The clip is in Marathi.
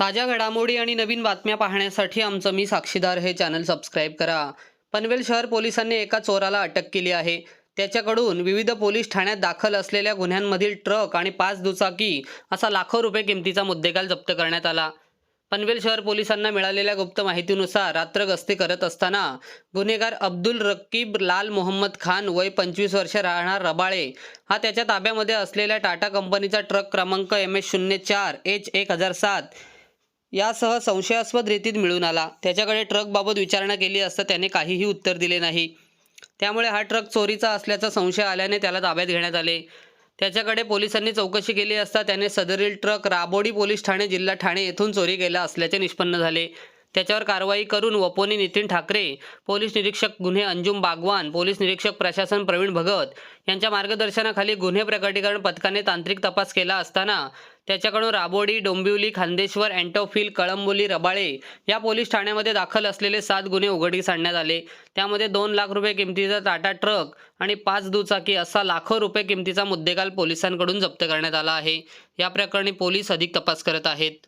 ताज्या घडामोडी आणि नवीन बातम्या पाहण्यासाठी आमचं मी साक्षीदार हे चॅनल सबस्क्राईब करा. पनवेल शहर पोलिसांनी एका चोराला अटक केली आहे. त्याच्याकडून विविध पोलीस ठाण्यात दाखल असलेल्या गुन्ह्यांमधील ट्रक आणि पाच दुचाकी असा लाखो रुपये किमतीचा मुद्देकाल जप्त करण्यात आला. पनवेल शहर पोलिसांना मिळालेल्या गुप्त माहितीनुसार रात्र गस्ती करत असताना गुन्हेगार अब्दुल रकीब लाल मोहम्मद खान वय पंचवीस वर्ष राहणार रबाळे हा त्याच्या ताब्यामध्ये असलेल्या टाटा कंपनीचा ट्रक क्रमांक एम एस शून्य चार एच एक हजार सात यासह संशयास्पद रीतीत मिळून आला. त्याच्याकडे ट्रकबाबत विचारणा केली असता त्याने काहीही उत्तर दिले नाही. त्यामुळे हा ट्रक चोरीचा असल्याचा संशय आल्याने त्याला ताब्यात घेण्यात आले. त्याच्याकडे पोलिसांनी चौकशी केली असता त्याने सदरील ट्रक राबोडी पोलीस ठाणे जिल्हा ठाणे येथून चोरी केला असल्याचे निष्पन्न झाले. त्याच्यावर कारवाई करून वपोनी नितीन ठाकरे पोलीस निरीक्षक गुन्हे अंजुम बागवान पोलीस निरीक्षक प्रशासन प्रवीण भगत यांच्या मार्गदर्शनाखाली गुन्हे प्रकटीकरण पथकाने तांत्रिक तपास केला असताना त्याच्याकडून राबोडी डोंबिवली खांदेश्वर अँटोफिल कळंबोली रबाळे या पोलीस ठाण्यामध्ये दाखल असलेले सात गुन्हे उघडकीस आणण्यात आले. त्यामध्ये दोन लाख रुपये किमतीचा टाटा ट्रक आणि पाच दुचाकी असा लाखो रुपये किमतीचा मुद्देकाल पोलिसांकडून जप्त करण्यात आला आहे. या प्रकरणी पोलीस अधिक तपास करत आहेत.